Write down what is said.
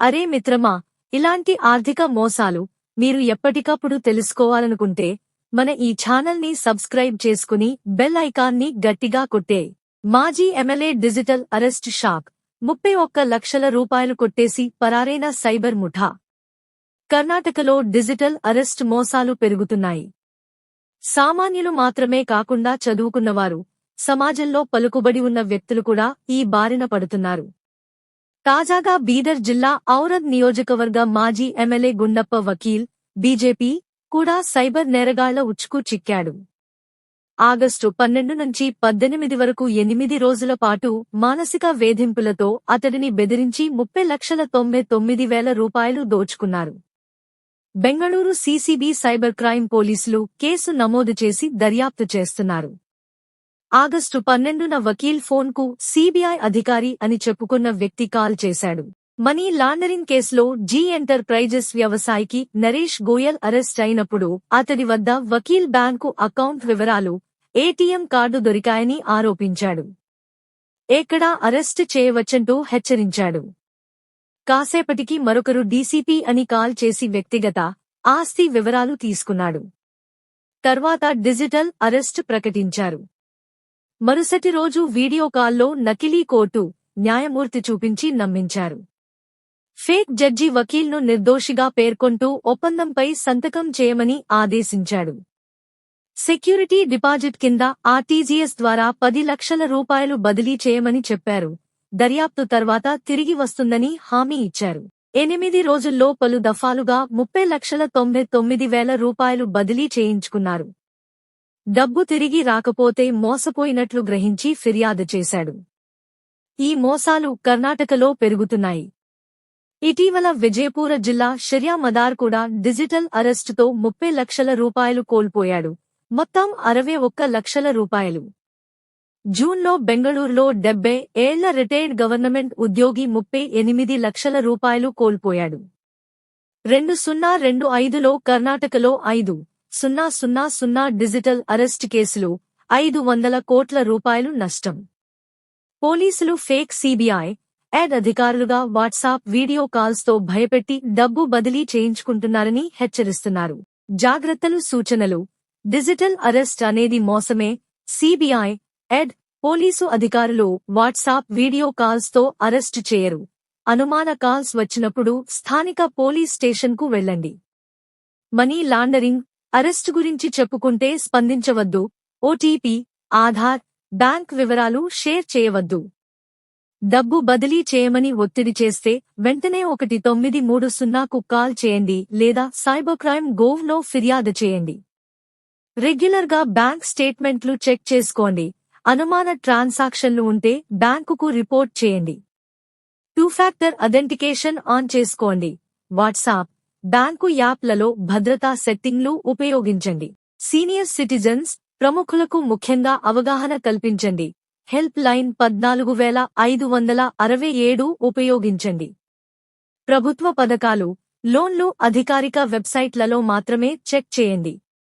అరే మిత్రమా ఇలాంటి ఆర్థిక మోసాలు మీరు ఎప్పటికప్పుడు తెలుసుకోవాలనుకుంటే మన ఈ ఛానల్ని సబ్స్క్రైబ్ చేసుకుని బెల్ ఐకాన్ని గట్టిగా కొట్టే. మాజీ ఎమ్మెల్యే డిజిటల్ అరెస్ట్ షాక్. ముప్పై ఒక్క లక్షల రూపాయలు కొట్టేసి పరారైన సైబర్ ముఠా. కర్ణాటకలో డిజిటల్ అరెస్ట్ మోసాలు పెరుగుతున్నాయి. సామాన్యులు మాత్రమే కాకుండా చదువుకున్నవారు సమాజంలో పలుకుబడి ఉన్న వ్యక్తులు కూడా ఈ బారిన పడుతున్నారు. తాజాగా బీదర్ జిల్లా ఔరద్ నియోజకవర్గ మాజీ ఎమ్మెల్యే గుండప్ప వకీల్ బీజేపీ కూడా సైబర్ నేరగాళ్ళ ఉచ్చుకు చిక్కాడు. ఆగస్టు పన్నెండు నుంచి పద్దెనిమిది వరకు ఎనిమిది రోజుల పాటు మానసిక వేధింపులతో అతడిని బెదిరించి ముప్పై లక్షల తొంభై తొమ్మిది వేల రూపాయలు దోచుకున్నారు. బెంగళూరు సీసీబీ సైబర్ క్రైమ్ పోలీసులు కేసు నమోదు చేసి దర్యాప్తు చేస్తున్నారు. ఆగస్టు పన్నెండున వకీల్ ఫోన్కు సీబీఐ అధికారి అని చెప్పుకున్న వ్యక్తి కాల్ చేశాడు. మనీ లాండరింగ్ కేసులో జీ ఎంటర్ప్రైజెస్ వ్యవసాయికి నరేష్ గోయల్ అరెస్ట్ అయినప్పుడు అతడి వద్ద వకీల్ బ్యాంకు అకౌంట్ వివరాలు ఏటీఎం కార్డు దొరికాయని ఆరోపించాడు. ఎక్కడా అరెస్టు చేయవచ్చంటూ హెచ్చరించాడు. కాసేపటికి మరొకరు డీసీపీ అని కాల్ చేసి వ్యక్తిగత ఆస్తి వివరాలు తీసుకున్నాడు. తర్వాత డిజిటల్ అరెస్ట్ ప్రకటించారు. మరుసటి రోజు వీడియో కాల్లో నకిలీ కోర్టు న్యాయమూర్తి చూపించి నమ్మించారు. ఫేక్ జడ్జి వకీల్ను నిర్దోషిగా పేర్కొంటూ ఒప్పందంపై సంతకం చేయమని ఆదేశించాడు. సెక్యూరిటీ డిపాజిట్ కింద ఆర్టీజీఎస్ ద్వారా పది లక్షల రూపాయలు బదిలీ చేయమని చెప్పారు. దర్యాప్తు తర్వాత తిరిగి వస్తుందని హామీ ఇచ్చారు. ఎనిమిది రోజుల్లో పలు దఫాలుగా ముప్పై లక్షల తొంభై తొమ్మిది వేల రూపాయలు బదిలీ చేయించుకున్నారు. డబ్బు తిరిగి రాకపోతే మోసపోయినట్లు గ్రహించి ఫిర్యాదు చేశాడు. ఈ మోసాలు కర్ణాటకలో పెరుగుతున్నాయి. ఇటీవల విజయపూర జిల్లా షర్యా మదార్ కూడా డిజిటల్ అరెస్టుతో ముప్పై లక్షల రూపాయలు కోల్పోయాడు. మొత్తం అరవై ఒక్క లక్షల రూపాయలు. జూన్లో బెంగళూరులో డెబ్బై ఏళ్ళ రిటైర్డ్ గవర్నమెంట్ ఉద్యోగి ముప్పై ఎనిమిది లక్షల రూపాయలు కోల్పోయాడు. రెండు సున్నా రెండు ఐదులో కర్ణాటకలో ఐదు. సున్నా సున్నా సున్నా డిజిటల్ అరెస్ట్ కేసులు ఐదు వందల కోట్ల రూపాయలు నష్టం. పోలీసులు ఫేక్ సీబీఐ యాడ్ అధికారులుగా వాట్సాప్ వీడియో కాల్స్తో భయపెట్టి డబ్బు బదిలీ చేయించుకుంటున్నారని హెచ్చరిస్తున్నారు. జాగ్రత్తలు సూచనలు. డిజిటల్ అరెస్ట్ అనేది మోసమే. సీబీఐ ఎడ్ పోలీసు అధికారులు వాట్సాప్ వీడియో కాల్స్తో అరెస్టు చేయరు. అనుమాన కాల్స్ వచ్చినప్పుడు స్థానిక పోలీస్ స్టేషన్కు వెళ్ళండి. మనీ లాండరింగ్ అరెస్టు గురించి చెప్పుకుంటే స్పందించవద్దు. ఓటీపీ ఆధార్ బ్యాంక్ వివరాలు షేర్ చేయవద్దు. డబ్బు బదిలీ చేయమని ఒత్తిడి చేస్తే వెంటనే ఒకటి తొమ్మిది మూడు సున్నాకు కాల్ చేయండి లేదా సైబర్ క్రైమ్ గోవ్లో ఫిర్యాదు చేయండి. రెగ్యులర్గా బ్యాంక్ స్టేట్మెంట్లు చెక్ చేసుకోండి. అనుమాన ట్రాన్సాక్షన్లు ఉంటే బ్యాంకుకు రిపోర్ట్ చేయండి. టూ ఫ్యాక్టర్ అథెంటికేషన్ ఆన్ చేసుకోండి. వాట్సాప్ బ్యాంకు యాప్లలో భద్రతా సెట్టింగ్లు ఉపయోగించండి. సీనియర్ సిటిజన్స్ ప్రముఖులకు ముఖ్యంగా అవగాహన కల్పించండి. హెల్ప్ లైన్ పద్నాలుగు వేల ఐదు వందల అరవై ఏడు ఉపయోగించండి. ప్రభుత్వ పథకాలు లోన్లు అధికారిక వెబ్సైట్లలో మాత్రమే చెక్ చేయండి.